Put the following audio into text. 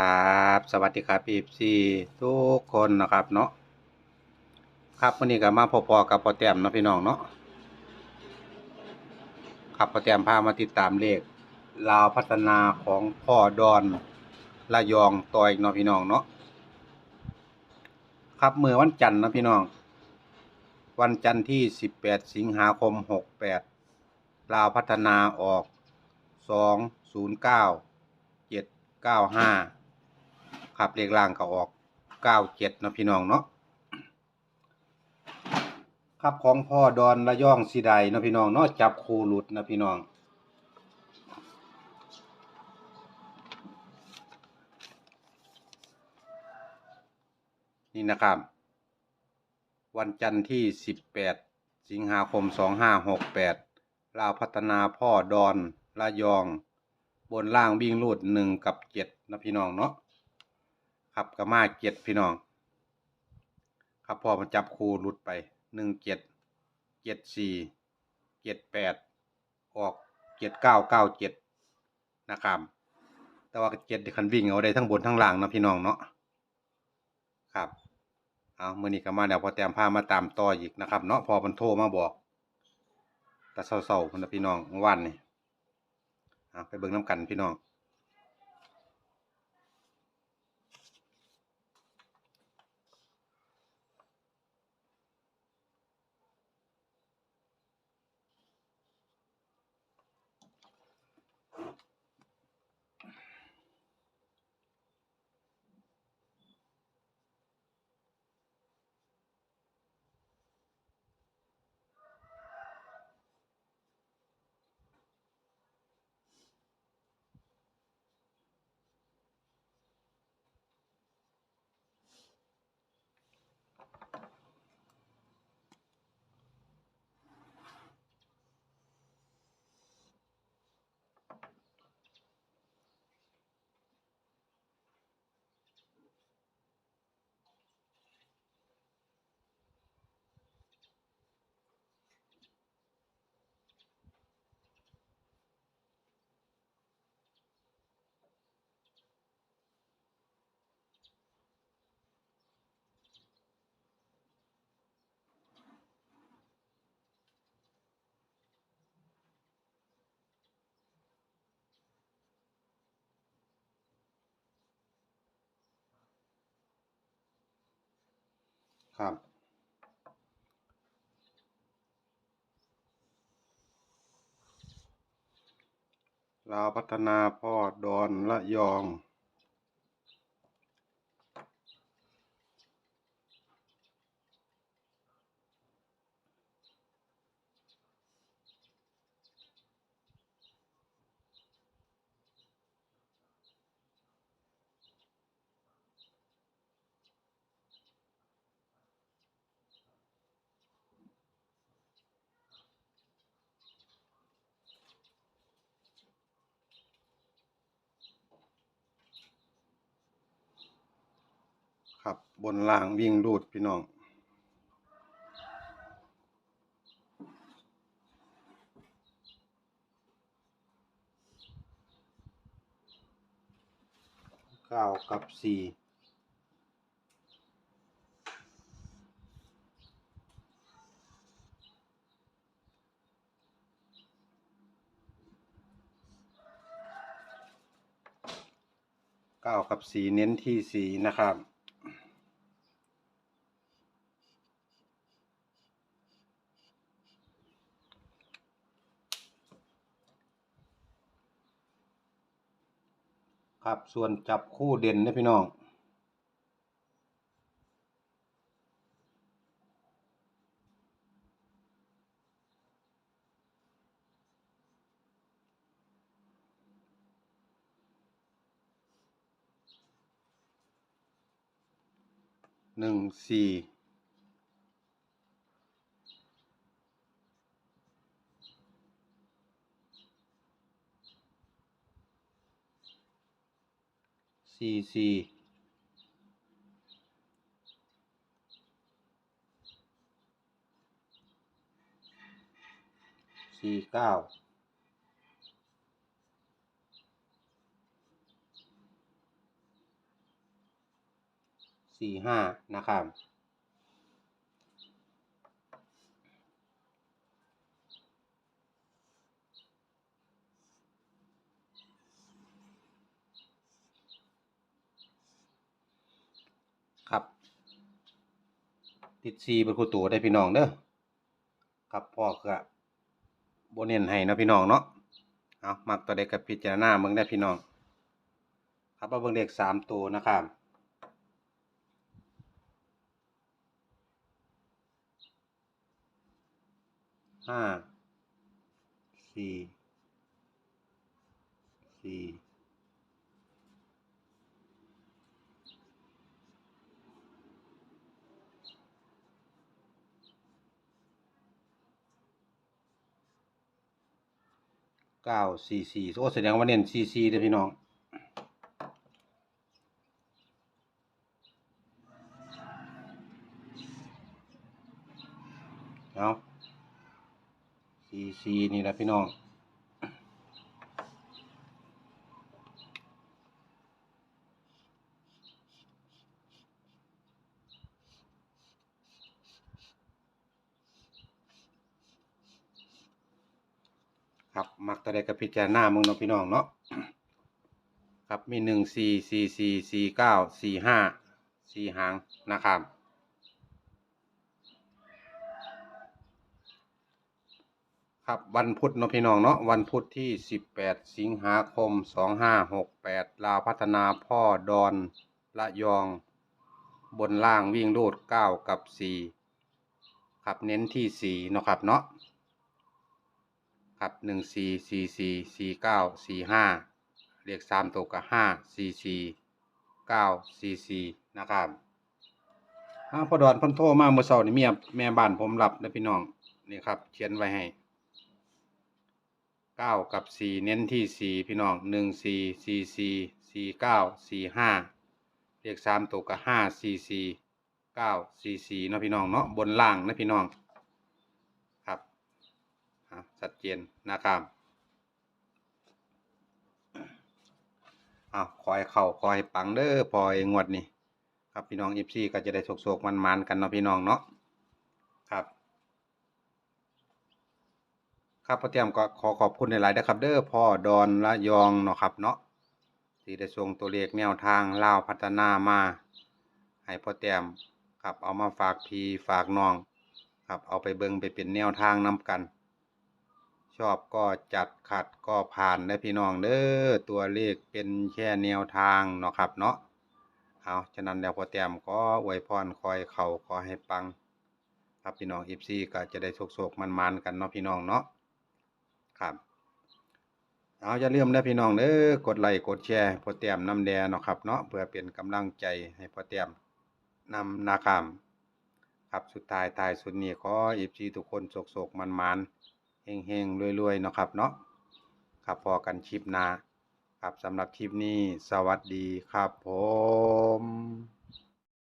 ครับ สวัสดีครับพีซีทุกคนนะครับเนาะครับวันนี้ก็มาพบๆกับพอแต้มเนาะพี่น้องเนาะครับพอแต้มพามาติดตามเลขลาวพัฒนาของพ่อดอนระยองต่ออีกเนาะพี่น้องเนาะครับเมื่อวันจันทร์เนาะพี่น้อง วันจันทร์ที่ 18 สิงหาคม 68ลาวพัฒนาออก 209 795 ครับเลขล่างก็ออก97เนาะพี่น้องเนาะครับของพ่อดอนระย่องสีใดนาะพี่น้องเนาะจับคูหลุดนะพี่น้องนี่นะครับ วันจันทร์ที่ 18 สิงหาคม 2568 ลาวพัฒนาพ่อดอนระยอง บนล่างวิ่งรูดหนึ่งกับเจ็ดนะพี่น้องเนาะ ครับกับมาเจ็ดพี่น้อง ครับพอมันจับคูหลุดไปหนึ่งเจ็ดเจ็ดสี่เจ็ดแปดออกเจ็ดเก้าเก้าเจ็ดนะครับแต่ว่าเจ็ดคันวิ่งเอาได้ทั้งบนทั้งล่างนะพี่น้องเนาะครับเอาเมื่อนี้ก็มาเดี๋ยวพอแต้มพามาตามต่ออีกนะครับ เนาะพอมันโทรมาบอกแต่เศร้าๆนนะพี่น้องวันนี่อะไปเบิ่งน้ำกันพี่น้อง ครับ ลาวพัฒนาพ่อดอนละยอง ครับบนล่างวิ่งรูดพี่น้องเก้ากับสี่เก้ากับสี่เน้นที่สี่นะครับ ครับส่วนจับคู่เด่นนะพี่น้องหนึ่งสี่ cc สี่เก้าสี่ห้านะครับ ติดซีเป็นคู่ตัวได้พี่น้องเด้อครับพ่อก็บนเน้นให้นะพี่น้องเนาะเอามักตัวเด็กกับพิจารณาเบิ่งได้พี่น้อง ครับมาเบิ่งเลขสามตัวนะครับห้าสี่สี่เก้าสี่สี่โอ้แสดงว่าเน้นสี่สี่เด้พี่น้องเอาซีซีนี่แหละพี่น้อง ครับ มักตะได้กับพิจารณามึงเนาะพี่น้องเนาะครับมีหนึ่งสี่สี่สี่สี่เก้าสี่ห้าสี่หางนะครับครับวันพุธเนาะพี่น้องเนาะวันพุธที่ 18 สิงหาคม 2568 ลาวพัฒนาพ่อดอนละยอง บนล่างวิ่งรูด9 กับ 4 ครับเน้นที่ 4 เนาะครับเนาะ ครับ1 4 4 4 4 9 4 5เก้าสี่ห้าเลข3ตัวกับ5 4 4 9 4 4นะครับอ้าพอดอนพ่นโทรมาเมื่อเช้านี่เมียแม่บ้านผมรับนะพี่น้องนี่ครับเขียนไว้ให้เก้ากับสี่เน้นที่สี่พี่น้องหนึ่งสี่สี่สี่สี่เก้าสี่ห้าเลขสามตัวกับห้าสี่สี่เก้าสี่สี่นะพี่น้องเนาะบนล่างนะพี่น้อง ชัดเจนนะครับอ้าวคอยเข่าคอยปังเด้อพอยงวดนี่ครับพี่น้องเอฟซีก็จะได้โศกๆมันๆกันเนาะพี่น้องเนาะครับครับพ่อเตรียมก็ขอขอบคุณหลายๆนะครับ เด้อพ่อดอนละยองเนาะครับเนาะที่ได้ส่งตัวเลขแนวทางล่าวพัฒนามาให้พ่อเตรียมครับเอามาฝากพี่ฝากน้องครับเอาไปเบิ่งไปเป็นแนวทางนํกัน ชอบก็จัดขัดก็ผ่านได้พี่น้องเด้อตัวเลขเป็นแค่แนวทางเนาะครับเนาะเอาฉะนั้นแล้วพอเตรียมก็อวยพรคอยเขาขอให้ปัง ครับพี่น้องอีฟซีก็จะได้โศกๆมันๆกันเนาะพี่น้องเนาะครับเอาอย่าลืมนะพี่น้องเด้อกดไลค์กดแชร์พอเตรียมนำแดเนาะครับเนาะเพื่อเป็นกำลังใจให้พอเตรียมนำนาคามครับสุดท้ายท้ายสุดนี้ขออีฟซีทุกคนโศกโศกมันมัน เฮงๆรวยๆเนาะครับเนาะครับพอกันคลิปนาครับสำหรับคลิปนี้สวัสดีครับผม